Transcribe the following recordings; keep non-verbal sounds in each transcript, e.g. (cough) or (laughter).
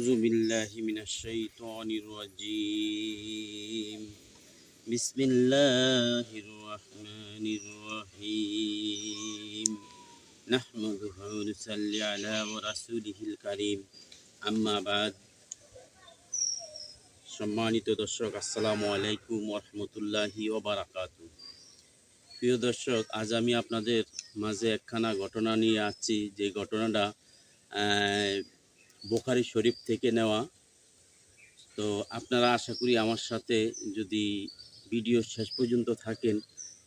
أعوذ بالله من الشيطان الرجيم بسم الله الرحمن الرحيم نحمده ونصلي على ورسوله الكريم أما بعد সম্মানিত দর্শক আসসালামু আলাইকুম রহমতুল্লাহি ওবারাকাতু প্রিয় দর্শক আজ আমি আপনাদের মাঝে একখানা ঘটনা নিয়ে আসছি যে ঘটনাটা আহ, বোখারি শরীফ থেকে নেওয়া। তো আপনারা আশা করি আমার সাথে যদি ভিডিও শেষ পর্যন্ত থাকেন,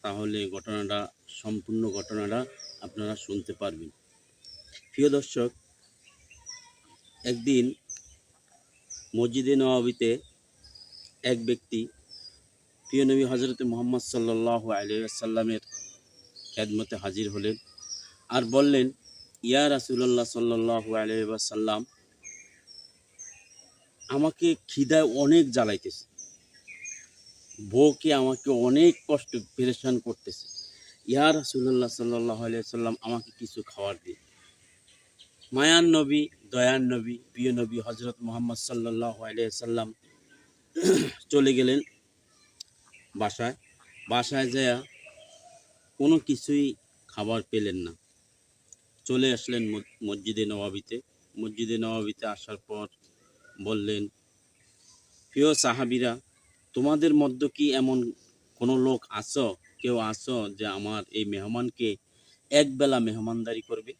তাহলে ঘটনাটা, সম্পূর্ণ ঘটনাটা আপনারা শুনতে পারবেন। প্রিয় দর্শক, একদিন মসজিদে নবাবিতে এক ব্যক্তি, প্রিয় নবী হজরত মোহাম্মদ সাল্লাহ আলিয়াল্লামের খেদমতে হাজির হলেন আর বললেন, ইয়া রাসুল্লাহ সাল্লাহ আলিয়াল্লাম আমাকে খিদায় অনেক জ্বালাইতেছে। বউকে আমাকে অনেক কষ্ট, পেরেশান করতেছে। ইয়া রাসুল্লাহ সাল্লাহ আলিয়াল্লাম আমাকে কিছু খাবার দিন। মায়ান নবী দয়ান নবী, প্রিয় নবী হজরত মোহাম্মদ সাল্লাহ আলিয়াল্লাম (clears throat) চলে গেলেন বাসায়। বাসায় যায় কোনো কিছুই খাবার পেলেন না। চলে আসলেন মস- মসজিদে নবাবিতে মসজিদে নবাবিতে আসার পর বললেন, প্রিয় সাহাবিরা, তোমাদের মধ্যে কি এমন কোনো লোক আছো, কেউ আছো যে আমার এই মেহমানকে একবেলা মেহমানদারি করবে?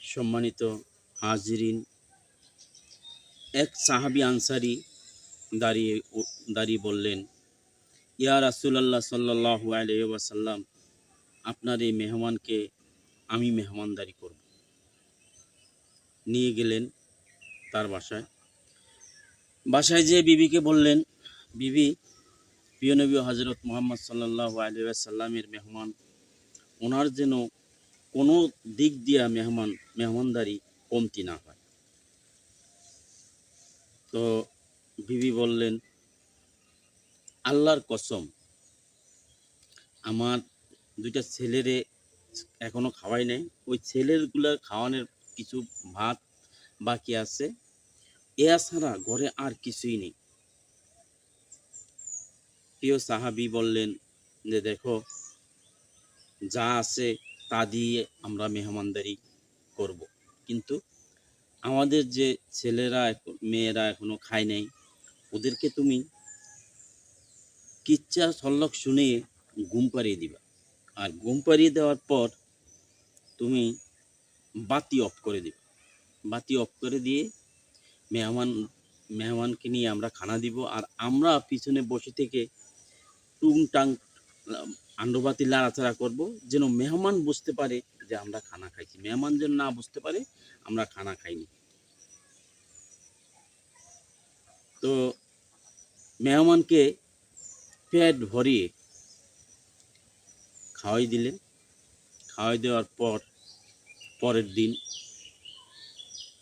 সম্মানিত হাজিরিন, এক সাহাবি আনসারি দাঁড়িয়ে দাঁড়িয়ে বললেন, ইয়া রাসুলাল্লাহ সাল্লাহ আলাইসাল্লাম আপনার এই মেহমানকে আমি মেহমানদারি করব। নিয়ে গেলেন তার বাসায়। বাসায় যে বিবিকে বললেন, বিবি, প্রিয় নবী হজরত মোহাম্মদ সাল্লাহ আলিয়াল্লামের মেহমান, ওনার যেন কোনো দিক দিয়া মেহমান, মেহমানদারি কমতি না হয়। তো বিবি বললেন, আল্লাহর কসম, আমার দুইটা ছেলেরে এখনও খাওয়াই নাই। ওই ছেলেরগুলো খাওয়ানোর কিছু ভাত বাকি আছে। এ ছাড়া ঘরে আর কিছুই নেই। প্রিয় সাহাবি বললেন যে, দেখো, যা আছে তা দিয়ে আমরা মেহমানদারি করব। কিন্তু আমাদের যে ছেলেরা মেয়েরা এখনও খায় নাই, ওদেরকে তুমি কিচ্ছা সল্লক শুনে ঘুম পাড়িয়ে দিবা। আর ঘুম পাড়িয়ে দেওয়ার পর তুমি বাতি অফ করে দিবা। বাতি অফ করে দিয়ে মেহমান, মেহমানকে নিয়ে আমরা খানা দিব আর আমরা পিছনে বসে থেকে টুংটাং আন্ডবাতি লাড়াচাড়া করব যেন মেহমান বুঝতে পারে যে আমরা খানা খাইছি। মেহমান যেন না বুঝতে পারে, আমরা খানা খাইনি। তো মেহমানকে পেট ভরিয়ে খাওয়াই দিলেন। খাওয়াই দেওয়ার পর, পরের দিন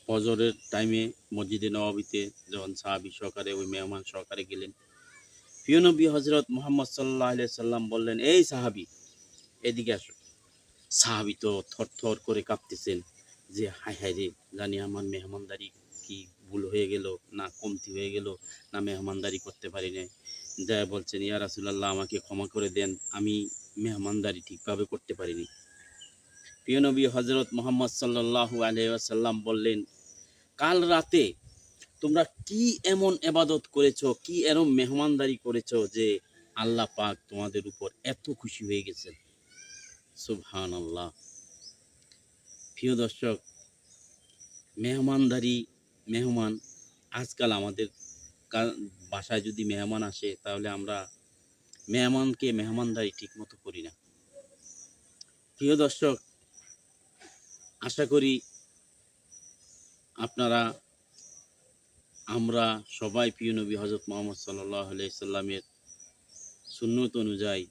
ফজরের টাইমে মসজিদে নবাবিতে যখন সাহাবি সহকারে, ওই মেহমান সহকারে গেলেন, প্রিয় নবী হজরত মোহাম্মদ সাল্লাহ সাল্লাম বললেন, এই সাহাবি, এদিকে আসো। সাহাবি তো থর থর করে কাঁপতেছেন যে, হায় হায় রে, জানি আমার মেহমানদারি কি ভুল হয়ে গেল, না কমতি হয়ে গেল, না মেহমানদারি করতে পারি না যা বলছেন, ইয়া রাসুলাল্লাহ, আমাকে ক্ষমা করে দেন, আমি মেহমানদারি ঠিকভাবে করতে পারিনি। প্রিয় নবী হজরত মোহাম্মদ সাল্লাল্লাহু আলহাম বললেন কাল রাতে তোমরা কি এমন এবাদত করেছ, কি এরম মেহমানদারি করেছ যে আল্লাহ পাক তোমাদের উপর এত খুশি হয়ে গেছেন? সুবহান আল্লাহ প্রিয় দর্শক, মেহমানদারি, মেহমান, আজকাল আমাদের বাসায় যদি মেহমান আসে, তাহলে আমরা মেহমানকে মেহমানদারি ঠিক মতো করি না। প্রিয় দর্শক, আশা করি আপনারা, আমরা সবাই প্রিয় নবী হজরত মোহাম্মদ সাল্লাহ সাল্লামের সুন্নত অনুযায়ী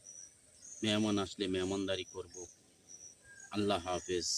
মেহমান আসলে মেহমানদারি করব। আল্লাহ হাফেজ।